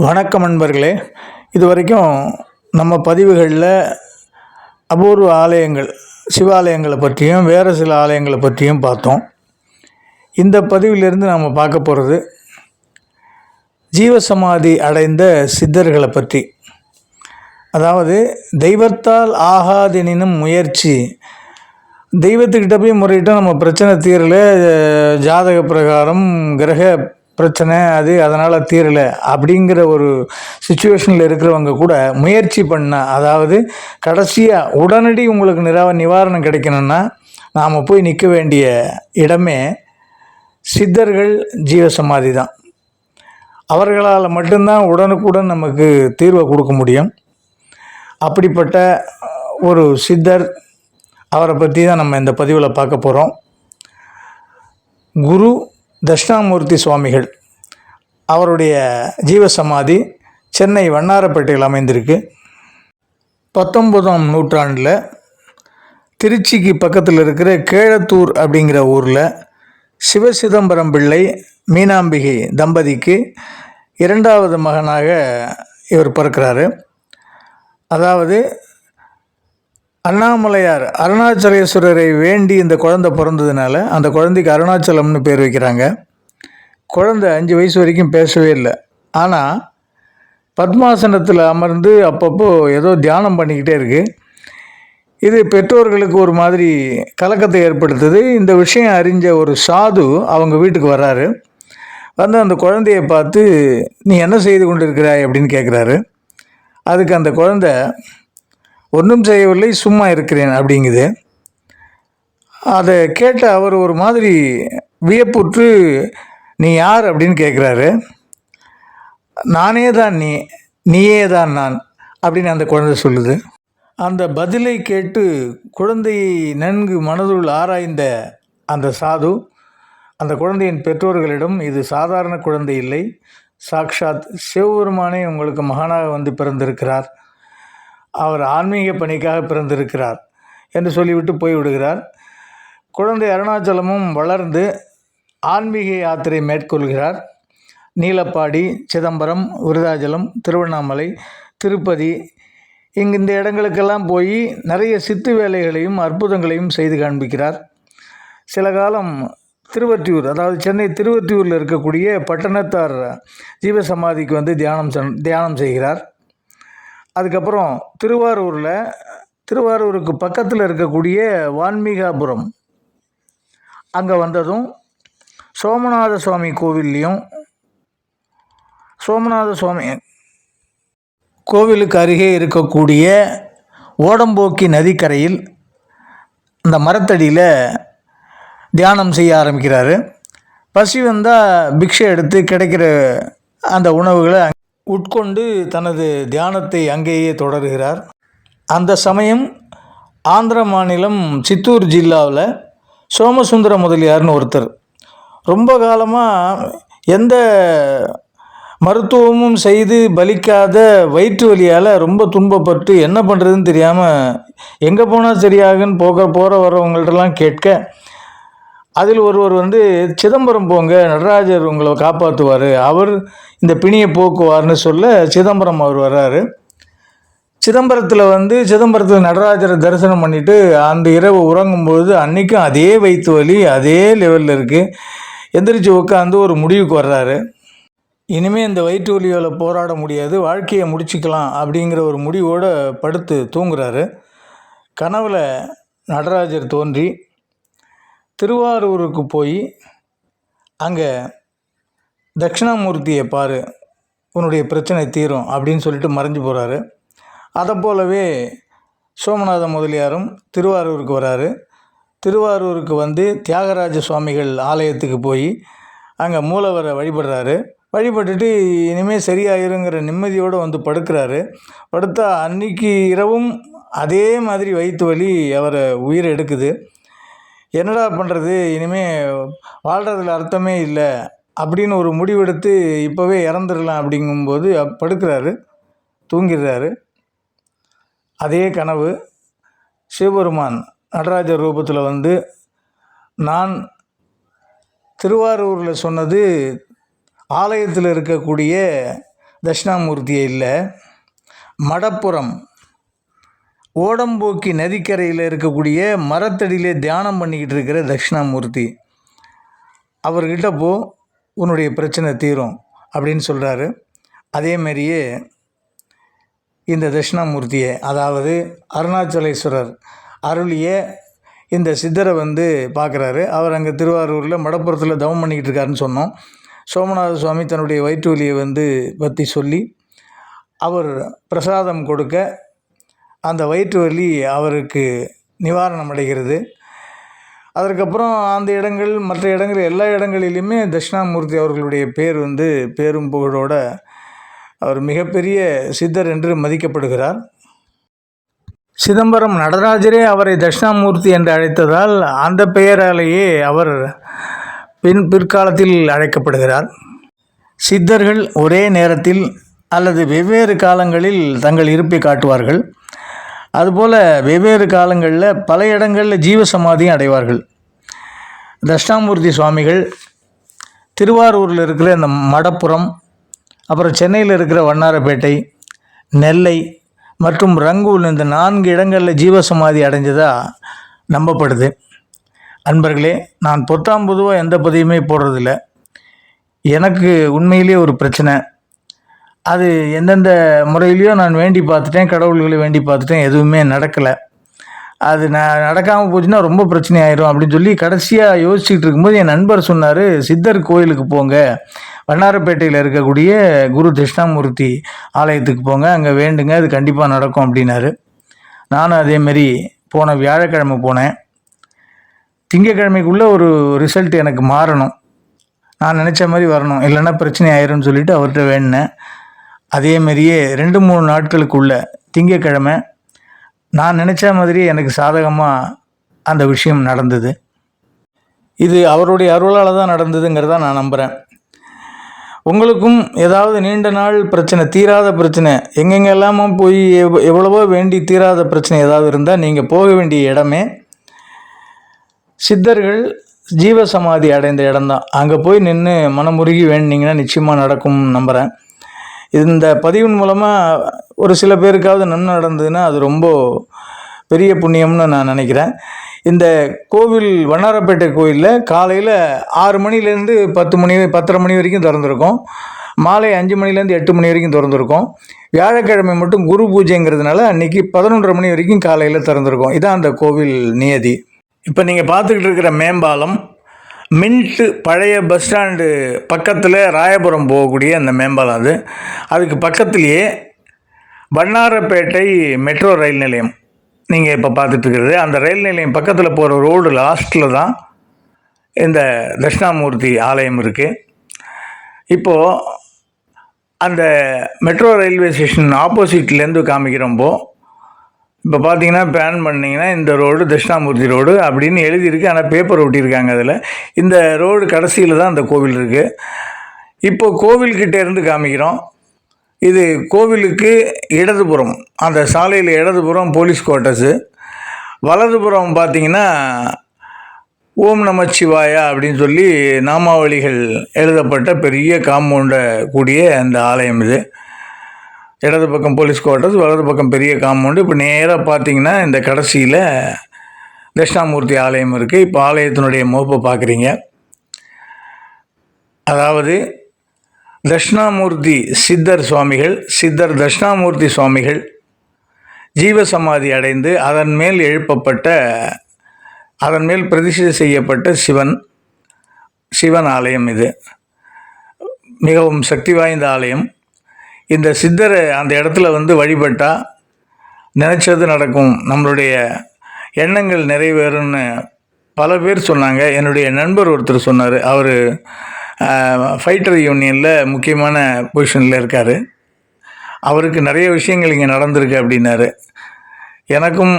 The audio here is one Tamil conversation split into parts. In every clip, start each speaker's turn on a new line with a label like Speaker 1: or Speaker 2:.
Speaker 1: வணக்கம் நண்பர்களே. இது வரைக்கும் நம்ம பதிவுகளில் அபூர்வ ஆலயங்கள் சிவாலயங்களை பற்றியும் வேறு சில ஆலயங்களை பற்றியும் பார்த்தோம். இந்த பதிவிலிருந்து நாம் பார்க்க போகிறது ஜீவசமாதி அடைந்த சித்தர்களை பற்றி. அதாவது தெய்வத்தால் ஆகாதெனினும் முயற்சி. தெய்வத்துக்கிட்ட போய் முறையிட்டு நம்ம பிரச்சனை தீரல ஜாதக பிரகாரம் கிரக பிரச்சனை அது அதனால் தீரலை அப்படிங்கிற ஒரு சுச்சுவேஷனில் இருக்கிறவங்க கூட முயற்சி பண்ண அதாவது கடைசியாக உடனடி உங்களுக்கு நிராவ நிவாரணம் கிடைக்கணும்னா நாம் போய் நிற்க வேண்டிய இடமே சித்தர்கள் ஜீவசமாதி தான். அவர்களால் மட்டும்தான் உடனுக்குடன் நமக்கு தீர்வை கொடுக்க முடியும். அப்படிப்பட்ட ஒரு சித்தர் அவரை பற்றி தான் நம்ம இந்த பதிவில் பார்க்க போகிறோம் குரு தட்சிணாமூர்த்தி சுவாமிகள் அவருடைய ஜீவசமாதி சென்னை வண்ணாரப்பேட்டையில் அமைந்திருக்கு. பத்தொன்பதாம் நூற்றாண்டில் திருச்சிக்கு பக்கத்தில் இருக்கிற கேழத்தூர் அப்படிங்கிற ஊரில் சிவசிதம்பரம் பிள்ளை மீனாம்பிகை தம்பதிக்கு இரண்டாவது மகனாக இவர் பிறக்கிறாரு. அதாவது அண்ணாமலையார் அருணாச்சலேஸ்வரரை வேண்டி இந்த குழந்தை பிறந்ததுனால அந்த குழந்தைக்கு அருணாச்சலம்னு பேர் வைக்கிறாங்க. குழந்தை அஞ்சு வயசு வரைக்கும் பேசவே இல்லை. ஆனால் பத்மாசனத்தில் அமர்ந்து அப்பப்போ ஏதோ தியானம் பண்ணிக்கிட்டே இருக்குது இது பெற்றோர்களுக்கு ஒரு மாதிரி கலக்கத்தை ஏற்படுத்துது. இந்த விஷயம் அறிஞ்ச ஒரு சாது அவங்க வீட்டுக்கு வர்றாரு. வந்து அந்த குழந்தையை பார்த்து நீ என்ன செய்து கொண்டிருக்கிறாய்? அப்படின்னு கேட்குறாரு அதுக்கு அந்த குழந்தை ஒன்றும் செய்யவில்லை சும்மா இருக்கிறேன் அப்படிங்குது. அதை கேட்ட அவர் ஒரு மாதிரி வியப்புற்று நீ யார்? அப்படின்னு கேட்குறாரு நானே தான் நீ நீயே தான் நான் அப்படின்னு அந்த குழந்தை சொல்லுது. அந்த பதிலை கேட்டு குழந்தையை நன்கு மனதுள் ஆராய்ந்த அந்த சாது அந்த குழந்தையின் பெற்றோர்களிடம் இது சாதாரண குழந்தை இல்லை சாக்ஷாத் சிவபெருமானே உங்களுக்கு மகானாக வந்து பிறந்திருக்கிறார். அவர் ஆன்மீக பணிக்காக பிறந்திருக்கிறார் என்று சொல்லிவிட்டு போய்விடுகிறார். குழந்தை அருணாச்சலமும் வளர்ந்து ஆன்மீக யாத்திரை மேற்கொள்கிறார். நீலப்பாடி சிதம்பரம் விருதாச்சலம் திருவண்ணாமலை திருப்பதி இங்கு இந்த இடங்களுக்கெல்லாம் போய் நிறைய சித்து வேலைகளையும் அற்புதங்களையும் செய்து காண்பிக்கிறார். சில காலம் திருவற்றியூர் அதாவது சென்னை திருவற்றியூரில் இருக்கக்கூடிய பட்டணத்தார் ஜீவசமாதிக்கு வந்து தியானம் சென்- தியானம் செய்கிறார். அதுக்கப்புறம் திருவாரூரில் திருவாரூருக்கு பக்கத்தில் இருக்கக்கூடிய வான்மீகாபுரம். அங்கே வந்ததும் சோமநாத சுவாமி கோவில்லையும் சோமநாத சுவாமி கோவிலுக்கு அருகே இருக்கக்கூடிய ஓடம்போக்கி நதிக்கரையில் அந்த மரத்தடியில் தியானம் செய்ய ஆரம்பிக்கிறாரு. பசி வந்தால் பிக்ஷை எடுத்து கிடைக்கிற அந்த உணவுகளை உட்கொண்டு தனது தியானத்தை அங்கேயே தொடர்கிறார். அந்த சமயம் ஆந்திர மாநிலம் சித்தூர் ஜில்லாவில் சோமசுந்தர முதலியார்னு ஒருத்தர். ரொம்ப காலமாக எந்த மருத்துவமும் செய்து பலிக்காத வயிற்று வலியால் ரொம்ப துன்பப்பட்டு என்ன பண்ணுறதுன்னு தெரியாமல் எங்கே போனால் சரியாகுன்னு போக போகிற வரவங்கள்ட்டலாம் கேட்க அதில் ஒருவர் வந்து சிதம்பரம் போங்க நடராஜர் உங்களை காப்பாற்றுவார் அவர் இந்த பிணியை போக்குவார்னு சொல்ல சிதம்பரம் அவர் வர்றாரு. சிதம்பரத்தில் வந்து சிதம்பரத்தில் நடராஜரை தரிசனம் பண்ணிவிட்டு அந்த இரவு உறங்கும்போது அன்றைக்கும் அதே வயிற்று வலி அதே லெவலில் இருக்குது எந்திரிச்சு உட்காந்து ஒரு முடிவுக்கு வர்றாரு. இனிமேல் இந்த வயிற்று வலியோட போராட முடியாது வாழ்க்கையை முடிச்சுக்கலாம் அப்படிங்கிற ஒரு முடிவோடு படுத்து தூங்குறாரு. கனவில் நடராஜர் தோன்றி திருவாரூருக்கு போய் அங்கே தட்சிணாமூர்த்தியை பாரு உன்னுடைய பிரச்சனை தீரும் அப்படின்னு சொல்லிட்டு மறைஞ்சு போகிறாரு அதை போலவே சோமநாத முதலியாரும் திருவாரூருக்கு வராரு. திருவாரூருக்கு வந்து தியாகராஜ சுவாமிகள் ஆலயத்துக்கு போய் அங்கே மூலவரை வழிபடுறாரு. வழிபட்டுட்டு இனிமேல் சரியாயிருங்கிற நிம்மதியோடு வந்து படுக்கிறாரு. படுத்தா அன்னைக்கு இரவும் அதே மாதிரி வயிற்று வலி அவரை உயிர் எடுக்குது. என்னடா பண்ணுறது இனிமேல் வாழ்கிறதுல அர்த்தமே இல்லை. அப்படின்னு ஒரு முடிவெடுத்து இப்போவே இறந்துடலாம் அப்படிங்கும்போது படுக்கிறாரு. தூங்கிடுறாரு. அதே கனவு சிவபெருமான் நடராஜர் ரூபத்தில் வந்து நான் திருவாரூரில் சொன்னது ஆலயத்தில் இருக்கக்கூடிய தட்சிணாமூர்த்தியை இல்லை. மடப்புறம் ஓடம்போக்கி நதிக்கரையில் இருக்கக்கூடிய மரத்தடியிலே தியானம் பண்ணிக்கிட்டு இருக்கிற தட்சிணாமூர்த்தி. அவர்கிட்ட போ உன்னுடைய பிரச்சனை தீரும் அப்படின்னு சொல்கிறாரு அதேமாரியே இந்த தட்சிணாமூர்த்தியை அதாவது அருணாச்சலேஸ்வரர் அருளிய இந்த சித்தரை வந்து பார்க்குறாரு அவர் அங்கே திருவாரூரில் மடப்புறத்தில் தவம் பண்ணிக்கிட்டு இருக்காருன்னு சொன்னோம். சோமநாத சுவாமி தன்னுடைய வயிற்று வலியை வந்து பற்றி சொல்லி அவர் பிரசாதம் கொடுக்க அந்த வயிற்று வலி அவருக்கு நிவாரணம் அடைகிறது. அதற்கப்புறம் அந்த இடங்கள் மற்ற இடங்கள் எல்லா இடங்களிலுமே தட்சிணாமூர்த்தி அவர்களுடைய பேர் வந்து பேரும் புகழோட அவர் மிகப்பெரிய சித்தர் என்று மதிக்கப்படுகிறார். சிதம்பரம் நடராஜரே அவரை தட்சிணாமூர்த்தி என்று அழைத்ததால் அந்த பெயராலேயே அவர் பின் பிற்காலத்தில் அழைக்கப்படுகிறார். சித்தர்கள் ஒரே நேரத்தில் அல்லது வெவ்வேறு காலங்களில் தங்கள் இருப்பை காட்டுவார்கள். அதுபோல் வெவ்வேறு காலங்களில் பல இடங்களில் ஜீவசமாதியும் அடைவார்கள். தட்சிணாமூர்த்தி சுவாமிகள் திருவாரூரில் இருக்கிற இந்த மடப்புறம் அப்புறம் சென்னையில் இருக்கிற வண்ணாரப்பேட்டை நெல்லை மற்றும் ரங்கூல் இந்த நான்கு இடங்களில் ஜீவசமாதி அடைஞ்சதாக நம்பப்படுது. அன்பர்களே நான் பொத்தாம் பொதுவாக எந்த பதியுமே போடுறதில்ல. எனக்கு உண்மையிலேயே ஒரு பிரச்சனை. அது எந்தெந்த முறையிலையோ நான் வேண்டி பார்த்துட்டேன் கடவுள்களை வேண்டி பார்த்துட்டேன் எதுவுமே நடக்கலை. அது நான் நடக்காமல் போச்சுன்னா ரொம்ப பிரச்சனை ஆயிரும் அப்படின்னு சொல்லி கடைசியாக யோசிச்சுட்டு இருக்கும்போது என் நண்பர் சொன்னார் சித்தர் கோயிலுக்கு போங்க. வண்ணாரப்பேட்டையில் இருக்கக்கூடிய குரு தட்சிணாமூர்த்தி ஆலயத்துக்கு போங்க. அங்கே வேண்டுங்க. அது கண்டிப்பாக நடக்கும் அப்படின்னாரு. நானும் அதேமாரி போன வியாழக்கிழமை போனேன். திங்கக்கிழமைக்குள்ளே ஒரு ரிசல்ட் எனக்கு மாறணும். நான் நினச்ச மாதிரி வரணும். இல்லைன்னா பிரச்சனை ஆயிரும்னு சொல்லிட்டு அவர்கிட்ட வேண்டினேன். அதேமாரியே ரெண்டு மூணு நாட்களுக்குள்ள திங்கக்கிழமை நான் நினச்ச மாதிரி எனக்கு சாதகமாக அந்த விஷயம் நடந்தது. இது அவருடைய அருளால் தான் நடந்ததுங்கிறத நான் நம்புகிறேன் உங்களுக்கும் ஏதாவது நீண்ட நாள் பிரச்சனை தீராத பிரச்சனை எங்கெங்கெல்லாமோ போய் எவ் எவ்வளவோ வேண்டி தீராத பிரச்சனை ஏதாவது இருந்தால் நீங்கள் போக வேண்டிய இடமே சித்தர்கள் ஜீவசமாதி அடைந்த இடம்தான். அங்கே போய் நின்று மனமுருகி வேண்டினீங்கன்னா நிச்சயமாக நடக்கும் நம்புகிறேன் இந்த பதிவின் மூலமாக ஒரு சில பேருக்காவது நன்மை நடந்ததுன்னா அது ரொம்ப பெரிய புண்ணியம்னு நான் நினைக்கிறேன். இந்த கோவில் வண்ணாரப்பேட்டை கோயிலில் காலையில் ஆறு மணிலேருந்து பத்து மணி பத்தரை மணி வரைக்கும் திறந்துருக்கோம். மாலை அஞ்சு மணிலேருந்து எட்டு மணி வரைக்கும் திறந்துருக்கும். வியாழக்கிழமை மட்டும் குரு பூஜைங்கிறதுனால அன்றைக்கி பதினொன்றரை மணி வரைக்கும் காலையில் திறந்துருக்கும். இதான் அந்த கோவில் நியதி. இப்போ நீங்கள் பார்த்துக்கிட்டு இருக்கிற மேம்பாலம் மின்ட்டு பழைய பஸ் ஸ்டாண்டு பக்கத்தில் ராயபுரம் போகக்கூடிய அந்த மேம்பாலம் அது. அதுக்கு பக்கத்துலேயே வண்ணாரப்பேட்டை மெட்ரோ ரயில் நிலையம் நீங்கள் இப்போ பார்த்துட்டுருக்கிறது அந்த ரயில் நிலையம் பக்கத்தில் போகிற ரோடு லாஸ்ட்டில் தான் இந்த தட்சிணாமூர்த்தி ஆலயம் இருக்குது இப்போது அந்த மெட்ரோ ரயில்வே ஸ்டேஷன் ஆப்போசிட்லேருந்து காமிக்கிறப்போ இப்போ பார்த்தீங்கன்னா பேன் பண்ணிங்கன்னா இந்த ரோடு தட்சிணாமூர்த்தி ரோடு அப்படின்னு எழுதியிருக்கு. ஆனால் பேப்பர் ஒட்டியிருக்காங்க அதில். இந்த ரோடு கடைசியில் தான் அந்த கோவில் இருக்குது இப்போ கோவில்கிட்ட இருந்து காமிக்கிறோம். இது கோவிலுக்கு இடதுபுறம் அந்த சாலையில் இடதுபுறம் போலீஸ் குவார்ட்டர்ஸு வலதுபுறம் பார்த்தீங்கன்னா ஓம் நமச்சிவாயா அப்படின்னு சொல்லி நாமாவளிகள் எழுதப்பட்ட பெரிய காம்பவுண்டை கூடிய அந்த ஆலயம் இது. இடது பக்கம் போலீஸ் குவார்ட்டர்ஸ் வலது பக்கம் பெரிய காம்பவுண்டு. இப்போ நேராக பார்த்தீங்கன்னா இந்த கடைசியில் தட்சிணாமூர்த்தி ஆலயம் இருக்குது இப்போ ஆலயத்தினுடைய முகப்பை பார்க்குறீங்க அதாவது தட்சிணாமூர்த்தி சித்தர் சுவாமிகள் சித்தர் தட்சிணாமூர்த்தி சுவாமிகள் ஜீவசமாதி அடைந்து அதன் மேல் எழுப்பப்பட்ட அதன் மேல் பிரதிஷ்டை செய்யப்பட்ட சிவன் சிவன் ஆலயம் இது. மிகவும் சக்தி வாய்ந்த ஆலயம். இந்த சித்தரை அந்த இடத்துல வந்து வழிபட்டால் நினச்சது நடக்கும். நம்மளுடைய எண்ணங்கள் நிறைவேறும்னு பல பேர் சொன்னாங்க. என்னுடைய நண்பர் ஒருத்தர் சொன்னார். அவர் ஃபைட்டர் யூனியனில் முக்கியமான பொசிஷனில் இருக்கார். அவருக்கு நிறைய விஷயங்கள் இங்கே நடந்திருக்கு அப்படின்னாரு. எனக்கும்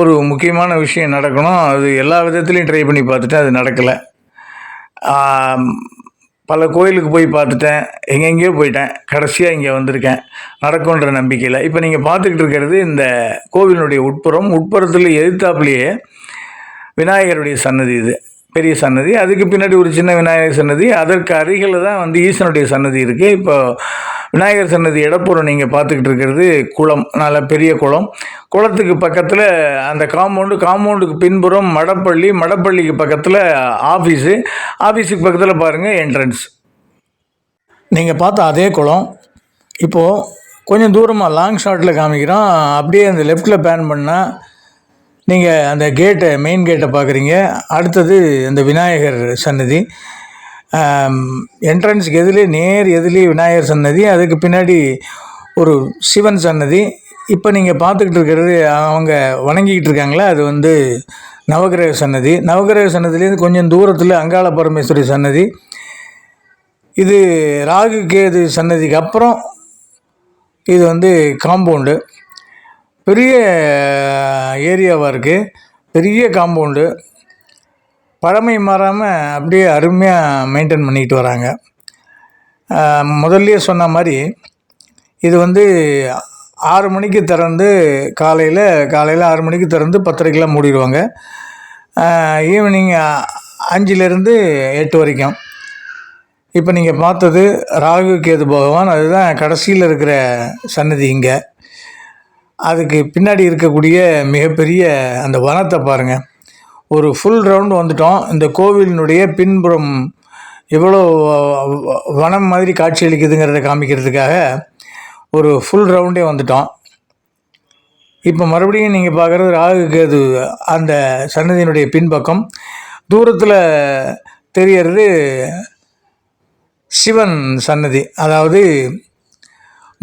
Speaker 1: ஒரு முக்கியமான விஷயம் நடக்கணும். அது எல்லா விதத்துலேயும் ட்ரை பண்ணி பார்த்துட்டு அது நடக்கலை. பல கோயிலுக்கு போய் பார்த்துட்டேன் எங்கெங்கேயோ போயிட்டேன் கடைசியாக இங்கே வந்திருக்கேன். நடக்கும்ன்ற நம்பிக்கையில். இப்போ நீங்கள் பார்த்துக்கிட்டு இருக்கிறது இந்த கோவிலினுடைய உட்புறம். உட்புறத்தில் எதிர்த்தாப்புலேயே விநாயகருடைய சன்னதி இது. பெரிய சன்னதி. அதுக்கு பின்னாடி ஒரு சின்ன விநாயகர் சன்னதி. அதற்கு அருகில் தான் வந்து ஈசனுடைய சன்னதி இருக்குது இப்போ விநாயகர் சன்னதி இடப்புறம் நீங்கள் பார்த்துக்கிட்டு இருக்கிறது குளம். நல்ல பெரிய குளம். குளத்துக்கு பக்கத்தில் அந்த காம்பவுண்டு காம்பவுண்டுக்கு பின்புறம் மடப்பள்ளி மடப்பள்ளிக்கு பக்கத்தில் ஆஃபீஸு ஆஃபீஸுக்கு பக்கத்தில் பாருங்கள் என்ட்ரன்ஸ். நீங்கள் பார்த்த அதே குளம். இப்போது கொஞ்சம் தூரமாக லாங் ஷாட்டில் காமிக்கிறோம். அப்படியே அந்த லெஃப்ட்டில் பேன் பண்ணால் நீங்கள் அந்த கேட்டை மெயின் கேட்டை பார்க்குறீங்க அடுத்தது அந்த விநாயகர் சன்னதி. என்ட்ரன்ஸுக்கு எதிலே நேர் எதிலே விநாயகர் சன்னதி. அதுக்கு பின்னாடி ஒரு சிவன் சன்னதி. இப்போ நீங்கள் பார்த்துக்கிட்டு இருக்கிறது அவங்க வணங்கிக்கிட்டு இருக்காங்களே? அது வந்து நவகிரக சன்னதி. நவகிரக சன்னதிலேருந்து கொஞ்சம் தூரத்தில் அங்காள பரமேஸ்வரி சன்னதி. இது ராகு கேது சன்னதிக்கு அப்புறம் இது வந்து காம்பவுண்டு. பெரிய ஏரியாவாக இருக்குது பெரிய காம்பவுண்டு பழமை மாறாமல் அப்படியே அருமையாக மெயின்டைன் பண்ணிக்கிட்டு வராங்க. முதல்லையே சொன்ன மாதிரி இது வந்து ஆறு மணிக்கு திறந்து காலையில் காலையில் ஆறு மணிக்கு திறந்து பத்தரைக்கெலாம் மூடிடுவாங்க. ஈவினிங் அஞ்சுலேருந்து எட்டு வரைக்கும். இப்போ நீங்கள் பார்த்தது ராகு கேது பகவான் அதுதான் கடைசியில் இருக்கிற சன்னதி இங்கே. அதுக்கு பின்னாடி இருக்கக்கூடிய மிகப்பெரிய அந்த வனத்தை பாருங்கள் ஒரு ஃபுல் ரவுண்டு வந்துட்டோம். இந்த கோவிலினுடைய பின்புறம் எவ்வளோ வனம் மாதிரி காட்சி அளிக்குதுங்கிறத காமிக்கிறதுக்காக ஒரு ஃபுல் ரவுண்டே வந்துட்டோம். இப்போ மறுபடியும் நீங்கள் பார்க்குறது ராகு கேது அந்த சன்னதியினுடைய பின்பக்கம். தூரத்தில் தெரியறது சிவன் சன்னதி. அதாவது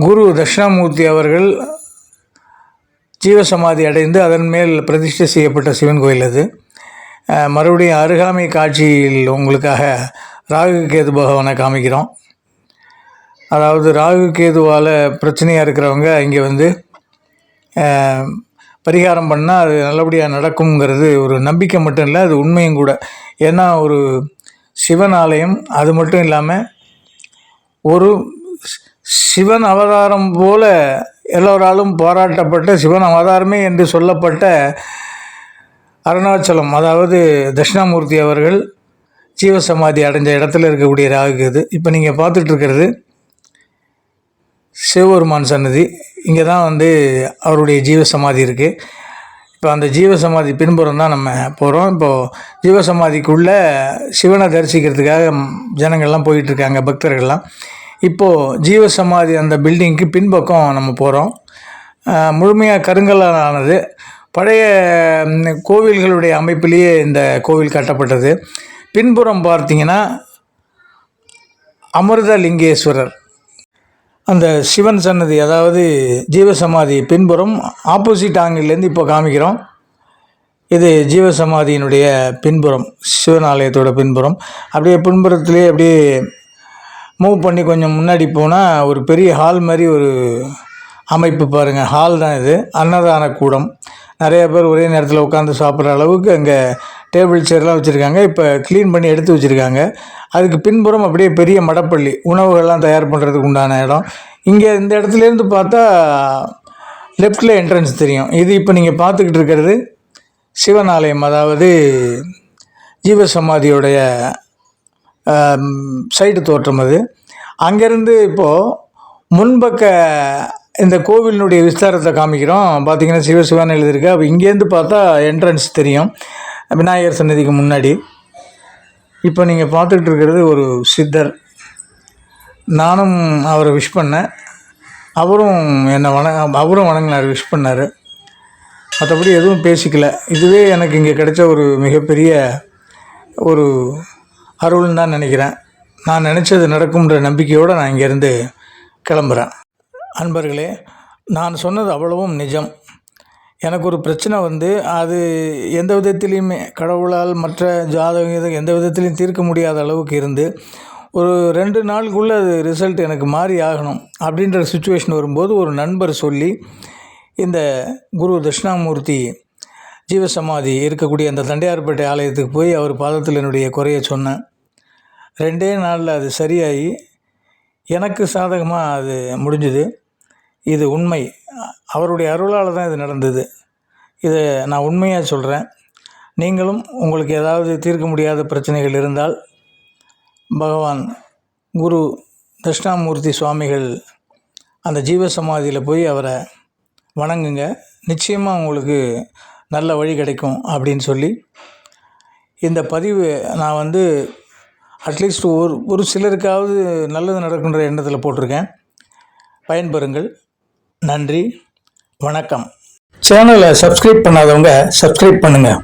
Speaker 1: குரு தட்சிணாமூர்த்தி அவர்கள் ஜீவசமாதி அடைந்து அதன் மேல் பிரதிஷ்டை செய்யப்பட்ட சிவன் கோயில் அது. மறுபடியும் அருகாமை காட்சியில் உங்களுக்காக ராகு கேது பகவானை காமிக்கிறோம். அதாவது ராகு கேதுவால் பிரச்சனையாக இருக்கிறவங்க இங்கே வந்து பரிகாரம் பண்ணால் அது நல்லபடியாக நடக்குங்கிறது ஒரு நம்பிக்கை மட்டும் இல்லை அது உண்மையும் கூட. ஏன்னா ஒரு சிவன் ஆலயம் அது மட்டும் இல்லாமல் ஒரு சிவன் அவதாரம் போல எல்லோராலும் போராட்டப்பட்ட சிவன் அவதாரமே என்று சொல்லப்பட்ட அருணாச்சலம் அதாவது தட்சிணாமூர்த்தி அவர்கள் ஜீவசமாதி அடைஞ்ச இடத்துல இருக்கக்கூடிய ராகு இது. இப்போ நீங்கள் பார்த்துட்ருக்கிறது சிவபெருமான் சன்னதி. இங்கே தான் வந்து அவருடைய ஜீவசமாதி இருக்குது இப்போ அந்த ஜீவசமாதி பின்புறம் தான் நம்ம போகிறோம் இப்போது ஜீவசமாதிக்குள்ளே சிவனை தரிசிக்கிறதுக்காக ஜனங்கள்லாம் போயிட்டுருக்காங்க பக்தர்கள்லாம். இப்போது ஜீவசமாதி அந்த பில்டிங்க்கு பின்பக்கம் நம்ம போகிறோம் முழுமையாக கருங்கல்லால் ஆனது பழைய கோவில்களுடைய அமைப்பிலேயே இந்த கோவில் கட்டப்பட்டது. பின்புறம் பார்த்தீங்கன்னா அமிர்தலிங்கேஸ்வரர். அந்த சிவன் சன்னதி அதாவது ஜீவசமாதி பின்புறம் ஆப்போசிட் ஆங்கிலேருந்து இப்போ காமிக்கிறோம். இது ஜீவசமாதியினுடைய பின்புறம் சிவன் ஆலயத்தோட பின்புறம். அப்படியே பின்புறத்துலேயே அப்படியே மூவ் பண்ணி கொஞ்சம் முன்னாடி போனால் ஒரு பெரிய ஹால் மாதிரி ஒரு அமைப்பு பாருங்கள் ஹால் தான் இது. அன்னதான கூடம். நிறைய பேர் ஒரே நேரத்தில் உட்காந்து சாப்பிட்ற அளவுக்கு அங்கே டேபிள் சேர்லாம் வச்சுருக்காங்க. இப்போ க்ளீன் பண்ணி எடுத்து வச்சுருக்காங்க. அதுக்கு பின்புறம் அப்படியே பெரிய மடப்பள்ளி. உணவுகள்லாம் தயார் பண்ணுறதுக்கு உண்டான இடம். இங்கே இந்த இடத்துலேருந்து பார்த்தா லெஃப்டில் என்ட்ரன்ஸ் தெரியும். இது இப்போ நீங்கள் பார்த்துக்கிட்டு இருக்கிறது சிவன் ஆலயம் அதாவது ஜீவசமாதியோடைய சைடு தோற்றம் அது. அங்கேருந்து இப்போது முன்பக்க இந்த கோவிலினுடைய விஸ்தாரத்தை காமிக்கிறோம். பார்த்தீங்கன்னா சிவசிவான் எழுதியிருக்கு. அப்போ இங்கேருந்து பார்த்தா என்ட்ரன்ஸ் தெரியும். விநாயகர் சன்னதிக்கு முன்னாடி. இப்போ நீங்கள் பார்த்துக்கிட்டு இருக்கிறது ஒரு சித்தர். நானும் அவரை விஷ் பண்ணேன். அவரும் என்னை வண அவரும் வணங்கினார் விஷ் பண்ணார். மற்றபடி எதுவும் பேசிக்கல. இதுவே எனக்கு இங்கே கிடைச்ச ஒரு மிகப்பெரிய ஒரு அருள்னு தான் நினைக்கிறேன். நான் நினச்சது நடக்கும்ன்ற நம்பிக்கையோடு நான் இங்கேருந்து கிளம்புறேன். அன்பர்களே நான் சொன்னது அவ்வளவும் நிஜம். எனக்கு ஒரு பிரச்சனை வந்து அது எந்த விதத்திலையுமே கடவுளால் மற்ற ஜாதகம் எந்த விதத்திலையும் தீர்க்க முடியாத அளவுக்கு இருந்து ஒரு ரெண்டு நாளுக்குள்ளே அது ரிசல்ட் எனக்கு மாறி ஆகணும் அப்படின்ற சுச்சுவேஷன் வரும்போது ஒரு நண்பர் சொல்லி இந்த குரு தட்சிணாமூர்த்தி ஜீவசமாதி இருக்கக்கூடிய அந்த தண்டையார்பேட்டை ஆலயத்துக்கு போய் அவர் பாதத்தில் என்னுடைய குறைய சொன்னேன். ரெண்டே நாளில் அது சரியாகி எனக்கு சாதகமாக அது முடிஞ்சுது. இது உண்மை. அவருடைய அருளால் தான் இது நடந்தது. இதை நான் உண்மையாக சொல்கிறேன் நீங்களும் உங்களுக்கு ஏதாவது தீர்க்க முடியாத பிரச்சனைகள் இருந்தால் பகவான் குரு தட்சிணாமூர்த்தி சுவாமிகள் அந்த ஜீவசமாதியில் போய் அவரை வணங்குங்க. நிச்சயமாக உங்களுக்கு நல்ல வழி கிடைக்கும் அப்படின்னு சொல்லி இந்த பதிவு நான் வந்து அட்லீஸ்ட் ஒரு ஒரு சிலருக்காவது நல்லது நடக்குன்ற எண்ணத்தில் போட்டிருக்கேன். பயன்பெறுங்கள். நன்றி. வணக்கம். சேனலை சப்ஸ்கிரைப் பண்ணாதவங்க சப்ஸ்கிரைப் பண்ணுங்கள்